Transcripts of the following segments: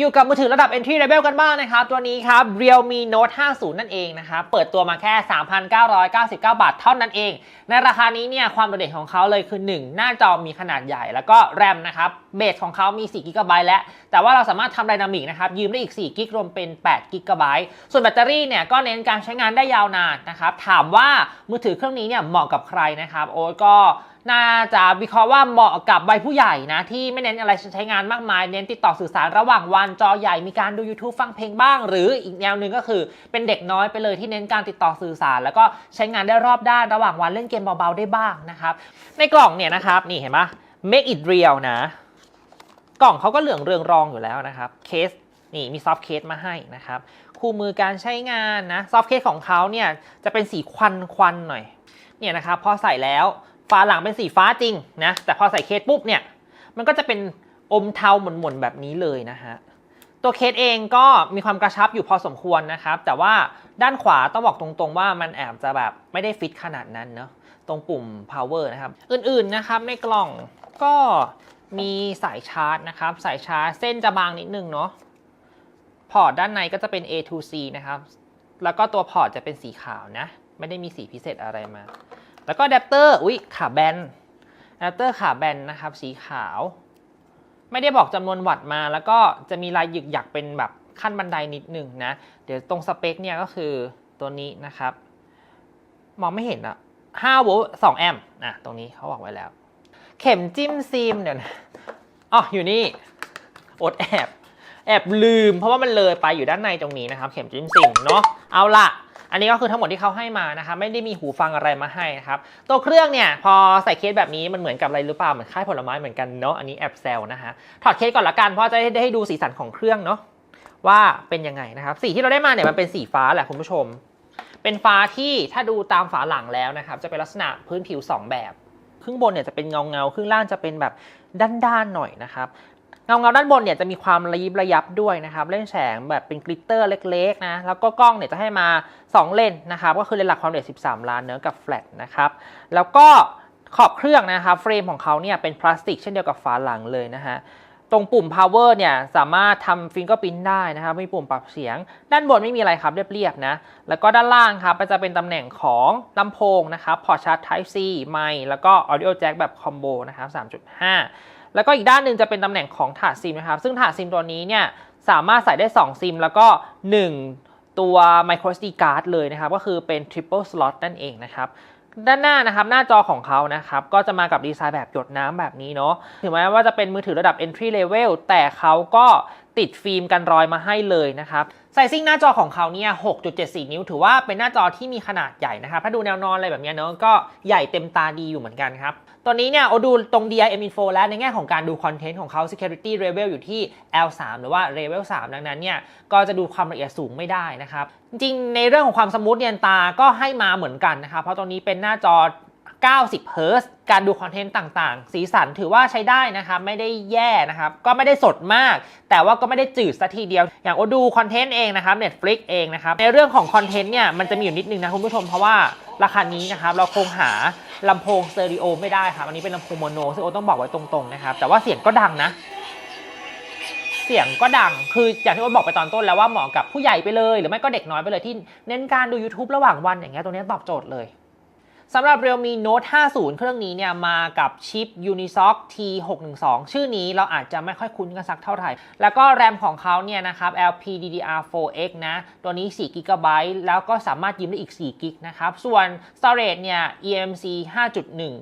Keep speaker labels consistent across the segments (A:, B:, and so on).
A: อยู่กับมือถือระดับ entry level กันบ้างนะครับ ตัวนี้ครับ Realme Note 50 นั่นเองนะครับ เปิดตัวมาแค่ 3,999 บาทเท่านั้นเอง ในราคานี้เนี่ยความโดดเด่นของเขาเลยคือ 1 หน้าจอมีขนาดใหญ่แล้วก็แรมนะครับ เบสของเขามี4 g b แล้วแต่ว่าเราสามารถทำไดนามิกนะครับยืมได้อีก4 g b รวมเป็น8 g b ส่วนแบตเตอรี่เนี่ยก็เน้นการใช้งานได้ยาวนานนะครับถามว่ามือถือเครื่องนี้เนี่ยเหมาะกับใครนะครับโอ๊ตก็ น่าจะวิเคราะห์ว่าเหมาะกับวัยผู้ใหญ่นะ ที่ไม่เน้นอะไรใช้งานมากมาย เน้นติดต่อสื่อสารระหว่างวันจอใหญ่มีการดู YouTube ฟังเพลงบ้าง หรืออีกแนวหนึ่งก็คือเป็นเด็กน้อยไปเลยที่เน้นการติดต่อสื่อสาร แล้วก็ใช้งานได้รอบด้านระหว่างวันเล่นเกมเบาๆได้บ้างนะครับ ในกล่องเนี่ยนะครับนี่เห็นปะ make it real นะ กล่องเขาก็เหลืองเรืองรองอยู่แล้วนะครับเคสนี่มีซอฟต์เคสมาให้นะครับคู่มือการใช้งานนะซอฟต์เคสของเขาเนี่ยจะเป็นสีควันควันๆหน่อยเนี่ยนะครับพอใส่แล้ว ฝาหลังเป็นสีฟ้าจริงนะ แต่พอใส่เคสปุ๊บเนี่ย มันก็จะเป็นอมเทาหม่นๆแบบนี้เลยนะฮะ ตัวเคสเองก็มีความกระชับอยู่พอสมควรนะครับ แต่ว่าด้านขวาต้องบอกตรงๆว่ามันแอบจะแบบไม่ได้ฟิตขนาดนั้นเนาะ ตรงปุ่ม power นะครับ อื่นๆนะครับในกล่องก็มีสายชาร์จนะครับ สายชาร์จเส้นจะบางนิดนึงเนาะ พอร์ตด้านในก็จะเป็น A to C นะครับ แล้วก็ตัวพอร์ตจะเป็นสีขาวนะ ไม่ได้มีสีพิเศษอะไรมา แล้วก็อะแดปเตอร์อุ๊ยขาแบนอะแดปเตอร์ขาแบนนะครับสีขาว ไม่ได้บอกจำนวนวัตต์มา แล้วก็จะมีลายหยึกหยักเป็นแบบขั้นบันไดนิดหนึ่งนะ เดี๋ยวตรงสเปคเนี่ยก็คือตัวนี้นะครับ มองไม่เห็นอะ5โวลต์2แอมป์อะตรงนี้เขาบอกไว้แล้ว เข็มจิ้มซิมเดี๋ยวนะอ๋ออยู่นี่อดแอบ แอบลืม เพราะว่ามันเลยไปอยู่ด้านในตรงนี้นะครับ เข็มจิ้มซิมเนาะเอาละ อันนี้ก็คือทั้งหมดที่เขาให้มานะครับไม่ได้มีหูฟังอะไรมาให้นะครับตัวเครื่องเนี่ยพอใส่เคสแบบนี้มันเหมือนกับอะไรหรือเปล่าเหมือนค่ายผลไม้เหมือนกันเนาะอันนี้แอบแซวนะฮะถอดเคสก่อนละกันเพราะจะได้ให้ดูสีสันของเครื่องเนาะว่าเป็นยังไงนะครับสีที่เราได้มาเนี่ยมันเป็นสีฟ้าแหละคุณผู้ชม เป็นฟ้าที่ถ้าดูตามฝาหลังแล้วนะครับจะเป็นลักษณะพื้นผิวสองแบบครึ่งบนเนี่ยจะเป็นเงาเงาครึ่งล่างจะเป็นแบบด้านๆหน่อยนะครับ เงาเงาด้านบนเนี่ยจะมีความระยิบระยับด้วยนะครับเล่นแสงแบบเป็นกลิตเตอร์เล็กๆนะแล้วก็กล้องเนี่ยจะให้มา 2 เลนนะครับก็คือเลนหลักความละเอียด 13 ล้านเนื้อกับแฟลตนะครับแล้วก็ขอบเครื่องนะครับเฟรมของเขาเนี่ยเป็นพลาสติกเช่นเดียวกับฝาหลังเลยนะฮะตรงปุ่ม power เนี่ยสามารถทำฟิงเกอร์พินได้นะครับมีปุ่มปรับเสียง ด้านบนไม่มีอะไรครับเรียบๆนะ แล้วก็ด้านล่างครับจะเป็นตำแหน่งของลำโพงนะครับพอร์ตชาร์จ Type C ไมค์แล้วก็ Audio Jack แบบคอมโบนะครับ3.5 แล้วก็อีกด้านหนึ่งจะเป็นตำแหน่งของถาดซิมนะครับ ซึ่งถาดซิมตัวนี้เนี่ยสามารถใส่ได้ 2 ซิม แล้วก็ 1 ตัว micro SD card เลยนะครับ ก็คือเป็น triple slot นั่นเองนะครับด้านหน้านะครับหน้าจอของเขานะครับก็จะมากับดีไซน์แบบหยดน้ำแบบนี้เนาะถึงแม้ว่าจะเป็นมือถือระดับ entry level แต่เขาก็ ติดฟิล์มกันรอยมาให้เลยนะครับไซซิ่งหน้าจอของเขาเนี่ย 6.74 นิ้ว ถือว่าเป็นหน้าจอที่มีขนาดใหญ่นะครับ ถ้าดูแนวนอนอะไรแบบนี้เนาะก็ใหญ่เต็มตาดีอยู่เหมือนกันครับ ตัวนี้เนี่ยโอดูตรง DIM Info แล้วในแง่ของการดูคอนเทนต์ของเขา Security Level อยู่ที่ L3 หรือว่า Level 3 ดังนั้นเนี่ยก็จะดูความละเอียดสูงไม่ได้นะครับ จริงในเรื่องของความสมูทเนียนตาก็ให้มาเหมือนกันนะครับ เพราะตัวนี้เป็นหน้าจอ 90 เฮิร์ตซ์การดูคอนเทนต์ต่างๆ สีสันถือว่าใช้ได้นะครับไม่ได้แย่นะครับ ก็ไม่ได้สดมาก แต่ว่าก็ไม่ได้จืดซะทีเดียว อย่างโอดูคอนเทนต์เองนะครับ Netflix เองนะครับ ในเรื่องของคอนเทนต์เนี่ยมันจะมีอยู่นิดนึงนะคุณผู้ชมเพราะว่าราคานี้นะครับเราคงหาลำโพงสเตอริโอไม่ได้ครับ อันนี้เป็นลำโพงโมโนซึ่งโอต้องบอกไว้ตรงๆนะครับแต่ว่าเสียงก็ดังนะเสียงก็ดัง คืออย่างที่โอบอกไปตอนต้นแล้วว่าเหมาะกับผู้ใหญ่ไปเลย หรือไม่ก็เด็กน้อยไปเลยที่เน้นการดู YouTube ระหว่างวันอย่างเงี้ยตัวนี้ตอบโจทย์เลย สำหรับ Realme Note 50 เครื่องนี้เนี่ยมากับชิป Unisoc T612 ชื่อนี้เราอาจจะไม่ค่อยคุ้นกันสักเท่าไหร่ แล้วก็แรมของเขาเนี่ยนะครับ LPDDR4X นะ ตัวนี้4 GB แล้วก็สามารถยืมได้อีก4 g b นะครับ ส่วน Storage เนี่ย EMC 5.1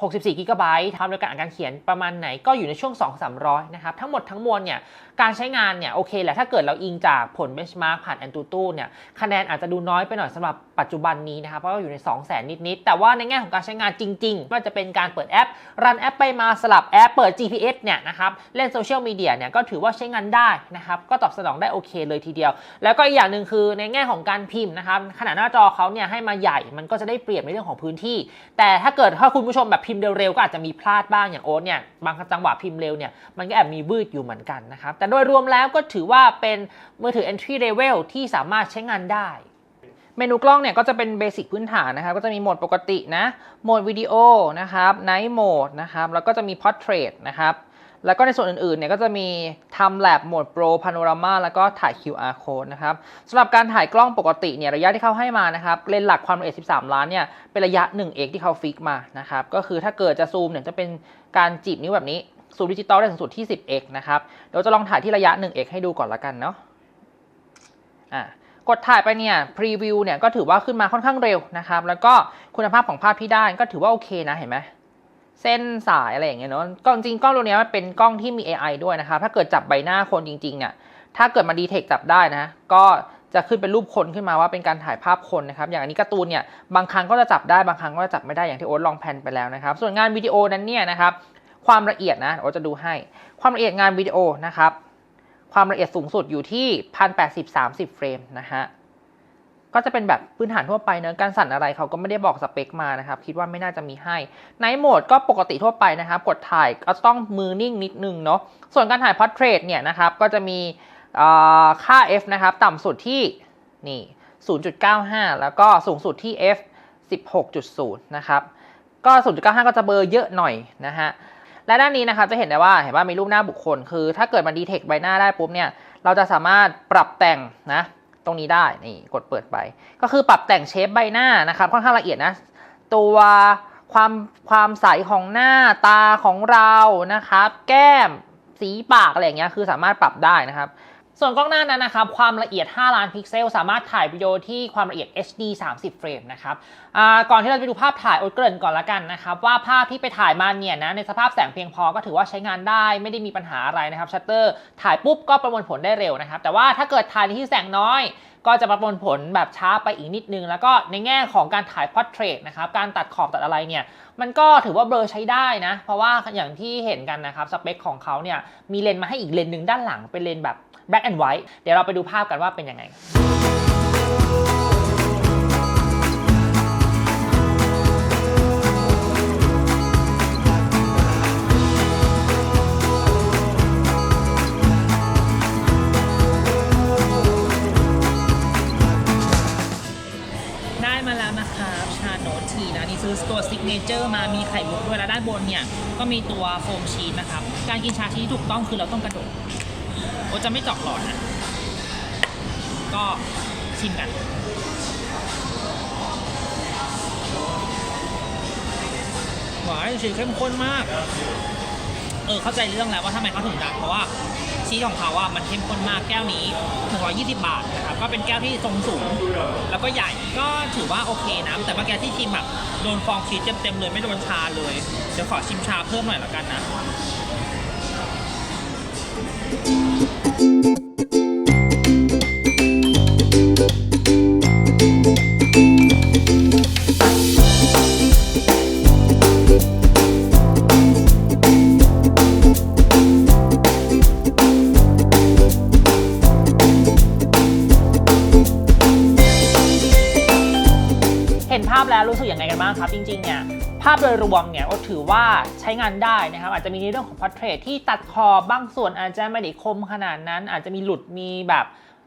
A: 64กิกะไบต์ทำโดยการอ่านการเขียนประมาณไหนก็อยู่ในช่วง 2-300 นะครับ ทั้งหมดทั้งมวลเนี่ยการใช้งานเนี่ยโอเคแหละถ้าเกิดเราอิงจากผล benchmark ผ่าน AnTuTu เนี่ยคะแนนอาจจะดูน้อยไปหน่อยสำหรับปัจจุบันนี้นะครับเพราะว่าอยู่ใน 2 0 0 0 0 0 นิดๆแต่ว่าในแง่ของการใช้งานจริงๆว่าจะเป็นการเปิดแอปรันแอปไปมาสลับแอปเปิด GPS เนี่ยนะครับเล่นโซเชียลมีเดียเนี่ยก็ถือว่าใช้งานได้นะครับก็ตอบสนองได้โอเคเลยทีเดียว แล้วก็อีกอย่างหนึ่งคือในแง่ของการพิมพ์นะครับขนาดหน้าจอเขาเนี่ยให้มาใหญ่มันก็จะได้เปรียบในเรื่องของพื้นที่ แต่ถ้าเกิดถ้าคุณผู้ชมแบบพิมพ์เร็วๆก็อาจจะมีพลาดบ้างอย่างโอ๊ตเนี่ยบางจังหวะพิมพ์เร็วเนี่ยมันก็แอบมีวืดอยู่เหมือนกันนะครับแต่โดยรวมแล้วก็ถือว่าเป็นมือถือ entry level ที่สามารถใช้งานได้ เมนูกล้องเนี่ยก็จะเป็นเบสิกพื้นฐานนะครับ ก็จะมีโหมดปกตินะ โหมดวิดีโอนะครับ Night Mode นะครับ แล้วก็จะมี Portrait นะครับ
B: แล้วก็ในส่วนอื่นๆ เนี่ยก็จะมีทำแ a บโหมด Pro Panorama แล้วก็ถ่าย QR Code นะครับสำหรับการถ่ายกล้องปกติเนี่ยระยะที่เขาให้มานะครับ เลนส์หลักความละเอียด 13 ล้านเนี่ยเป็นระยะ 1x ที่เขาฟิกมานะครับ ก็คือถ้าเกิดจะซูมเนี่ยจะเป็นการจีบนิ้วแบบนี้ ซูมดิจิตอลได้สูงสุดที่ 10x นะครับ เดี๋ยวจะลองถ่ายที่ระยะ 1x ให้ดูก่อนละกันเนาะอะกดถ่ายไปเนี่ยพรีวิวเนี่ยก็ถือว่าขึ้นมาค่อนข้างเร็วนะครับ แล้วก็คุณภาพของภาพที่ได้ก็ถือว่าโอเคนะเห็นไหมเส้นสายอะไรอย่างเงี้ยเนาะกล้องจริงกล้องตัวนี้มันเป็นกล้องที่มี AI ด้วยนะครับ ถ้าเกิดจับใบหน้าคนจริงๆเนี่ยถ้าเกิดมาดีเทคจับได้นะก็จะขึ้นเป็นรูปคนขึ้นมาว่าเป็นการถ่ายภาพคนนะครับ อย่างอันนี้การ์ตูนเนี่ยบางครั้งก็จะจับได้บางครั้งก็จะจับไม่ได้อย่างที่โอ๊ตลองแพนไปแล้วนะครับ ส่วนงานวิดีโอนั้นเนี่ยนะครับ ความละเอียดนะโอจะดูให้ ความละเอียดงานวิดีโอนะครับ ความละเอียดสูงสุดอยู่ที่ 1080 30 เฟรมนะฮะ ก็จะเป็นแบบพื้นฐานทั่วไปเนอะการสั่นอะไรเขาก็ไม่ได้บอกสเปคมานะครับ คิดว่าไม่น่าจะมีให้ไนโหมดก็ปกติทั่วไปนะครับ กดถ่ายก็ต้องมือนิ่งนิดนึงเนาะ ส่วนการถ่ายพอร์เทรตเนี่ยนะครับ ก็จะมีเอ่อค่า f นะครับ ต่ำสุดที่นี่ 0.95 แล้วก็สูงสุดที่ f 16.0 นะครับ ก็ 0.95 ก็จะเบอร์เยอะหน่อยนะฮะ และด้านนี้นะครับจะเห็นได้ว่าเห็นว่ามีรูปหน้าบุคคล คือถ้าเกิดมันดีเทคใบหน้าได้ปุ๊บเนี่ยเราจะสามารถปรับแต่งนะตรงนี้ได้นี่กดเปิดไป ก็คือปรับแต่งเชฟใบหน้านะครับค่อนข้างละเอียดนะตัวความความใสของหน้าตาของเรานะครับ แก้มสีปากอะไรอย่างเงี้ยคือสามารถปรับได้นะครับ
A: ส่วนกล้องหน้านั้นนะครับความละเอียด 5 ล้านพิกเซล สามารถถ่ายวิดีโอที่ความละเอียด HD 30 เฟรมนะครับก่อนที่เราจะไปดูภาพถ่ายโอดเกริ่นก่อนละกันนะครับว่าภาพที่ไปถ่ายมาเนี่ยนะในสภาพแสงเพียงพอก็ถือว่าใช้งานได้ไม่ได้มีปัญหาอะไรนะครับชัตเตอร์ถ่ายปุ๊บก็ประมวลผลได้เร็วนะครับแต่ว่าถ้าเกิดถ่ายในที่แสงน้อยก็จะประมวลผลแบบช้าไปอีกนิดนึง แล้วก็ในแง่ของการถ่ายพอร์เทรตนะครับการตัดขอบตัดอะไรเนี่ยมันก็ถือว่าเบลอใช้ได้นะ เพราะว่าอย่างที่เห็นกันนะครับสเปคของเขาเนี่ยมีเลนมาให้อีกเลนหนึ่งด้านหลังเป็นเลนแบบ black and white เดี๋ยวเราไปดูภาพกันว่าเป็นยังไงได้มาแล้วนะครับชาโนตีนะนี่ซื้อตัวซิกเนเจอร์มามีไข่มุกด้วยแล้วด้านบนเนี่ย ก็มีตัวโฟมชีสนะครับ การกินชาที่ถูกต้องคือเราต้องกระโดด โอจะไม่เจาะหลอดนะ ก็ชิมกันหวานสีเข้มข้นมาก เออเข้าใจเรื่องแล้วว่าทำไมเขาถึงดังเพราะว่าชีสของเขาอะมันเข้มข้นมากแก้วนี้120 บาทนะครับก็เป็นแก้วที่ทรงสูง แล้วก็ใหญ่ก็ถือว่าโอเคนะ แต่เมื่อกี้ที่ชิมแบบโดนฟองชีสเต็มๆเลยไม่โดนชาเลย เดี๋ยวขอชิมชาเพิ่มหน่อยแล้วกันนะ เห็นภาพแล้วรู้สึกยังไงกันบ้างครับ จริงๆเนี่ย ภาพโดยรวมเนี่ยโอถือว่าใช้งานได้นะครับ อาจจะมีในเรื่องของพอร์เทรตที่ตัดคอบางส่วนอาจจะไม่ได้คมขนาดนั้น อาจจะมีหลุดมีแบบ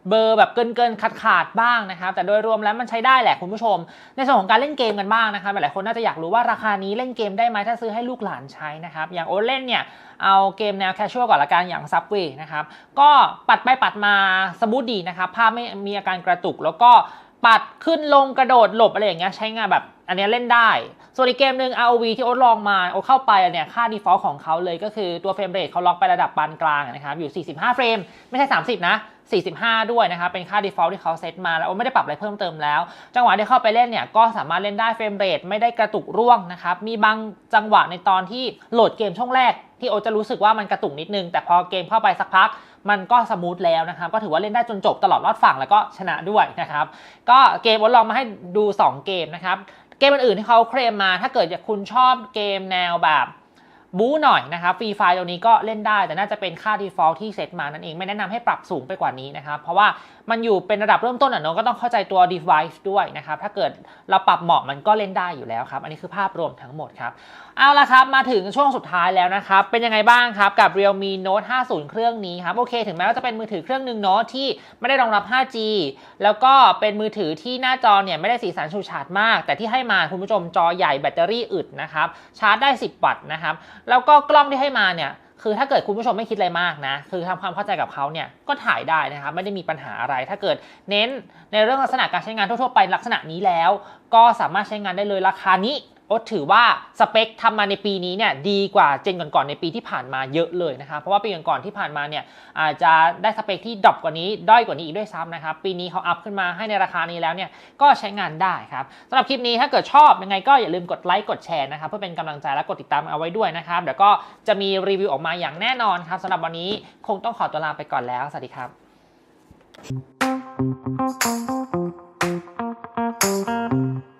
A: เบอร์แบบเกินเกินขาดขาดบ้างนะครับ แต่โดยรวมแล้วมันใช้ได้แหละคุณผู้ชม ในส่วนของการเล่นเกมกันบ้างนะครับหลายคนน่าจะอยากรู้ว่าราคานี้เล่นเกมได้ไหมถ้าซื้อให้ลูกหลานใช้นะครับ อย่างโอเล่นเนี่ยเอาเกมแนวแคชชวลก่อนละกันอย่าง Subway นะครับ ก็ปัดไปปัดมาสมูทดีนะครับ ภาพไม่มีอาการกระตุกแล้วก็ ปัดขึ้นลงกระโดดหลบอะไรอย่างเงี้ยใช้งานแบบ อันนี้เล่นได้ ส่วนอีกเกมหนึ่ง ROV ที่โอ๊ตลองมาโอ๊ตเข้าไปเนี่ยค่า default ของเขาเลยก็คือตัวเฟรมเรทเขาล็อกไประดับปานกลางนะครับอยู่ 45 เฟรม ไม่ใช่ 30 นะ 45 ด้วยนะครับเป็นค่า default ที่เขาเซตมาแล้วโอ๊ตไม่ได้ปรับอะไรเพิ่มเติมแล้ว จังหวะที่เข้าไปเล่นเนี่ยก็สามารถเล่นได้เฟรมเรทไม่ได้กระตุกร่วงนะครับมีบางจังหวะในตอนที่โหลดเกมช่วงแรกที่โอ๊ตจะรู้สึกว่ามันกระตุกนิดนึง แต่พอเกมเข้าไปสักพัก มันก็สมูทแล้วนะครับก็ถือว่าเล่นได้จนจบตลอดรอดฝั่งแล้วก็ชนะด้วยนะครับก็เกมวัดลองมาให้ดู 2 เกมนะครับเกมอื่นๆที่เขาเคลมมาถ้าเกิดคุณชอบเกมแนวแบบบู๊หน่อยนะครับฟรีไฟล์ตัวนี้ก็เล่นได้แต่น่าจะเป็นค่า default ที่เซตมานั่นเอง ไม่แนะนำให้ปรับสูงไปกว่านี้นะครับ เพราะว่า มันอยู่เป็นระดับเริ่มต้นอะเนอะก็ต้องเข้าใจตัว device ด้วยนะครับถ้าเกิดเราปรับเหมาะมันก็เล่นได้อยู่แล้วครับ อันนี้คือภาพรวมทั้งหมดครับ เอาละครับมาถึงช่วงสุดท้ายแล้วนะครับ เป็นยังไงบ้างครับ กับ Realme Note 50 เครื่องนี้ครับ โอเค ถึงแม้ว่าจะเป็นมือถือเครื่องหนึ่งเนาะที่ไม่ได้รองรับ 5G แล้วก็เป็นมือถือที่หน้าจอเนี่ยไม่ได้สีสันฉูดฉาดมาก แต่ที่ให้มาคุณผู้ชมจอใหญ่แบตเตอรี่อึดนะครับชาร์จได้ 10 วัตต์นะครับแล้วก็กล้องที่ให้มาเนี่ย คือถ้าเกิดคุณผู้ชมไม่คิดอะไรมากนะ คือทำความเข้าใจกับเขาเนี่ยก็ถ่ายได้นะครับ ไม่ได้มีปัญหาอะไร ถ้าเกิดเน้นในเรื่องลักษณะการใช้งานทั่วๆไปลักษณะนี้แล้ว ก็สามารถใช้งานได้เลยราคานี้ โอ๊ตถือว่าสเปคทำมาในปีนี้เนี่ยดีกว่าเจนก่อนๆในปีที่ผ่านมาเยอะเลยนะครับเพราะว่าปีก่อนๆที่ผ่านมาเนี่ยอาจจะได้สเปคที่ดรอปกว่านี้ด้อยกว่านี้อีกด้วยซ้ำนะครับปีนี้เขาอัพขึ้นมาให้ในราคานี้แล้วเนี่ยก็ใช้งานได้ครับสำหรับคลิปนี้ถ้าเกิดชอบยังไงก็อย่าลืมกดไลค์กดแชร์นะครับเพื่อเป็นกำลังใจและกดติดตามเอาไว้ด้วยนะครับเดี๋ยวก็จะมีรีวิวออกมาอย่างแน่นอนครับสำหรับวันนี้คงต้องขอตัวลาไปก่อนแล้วสวัสดีครับ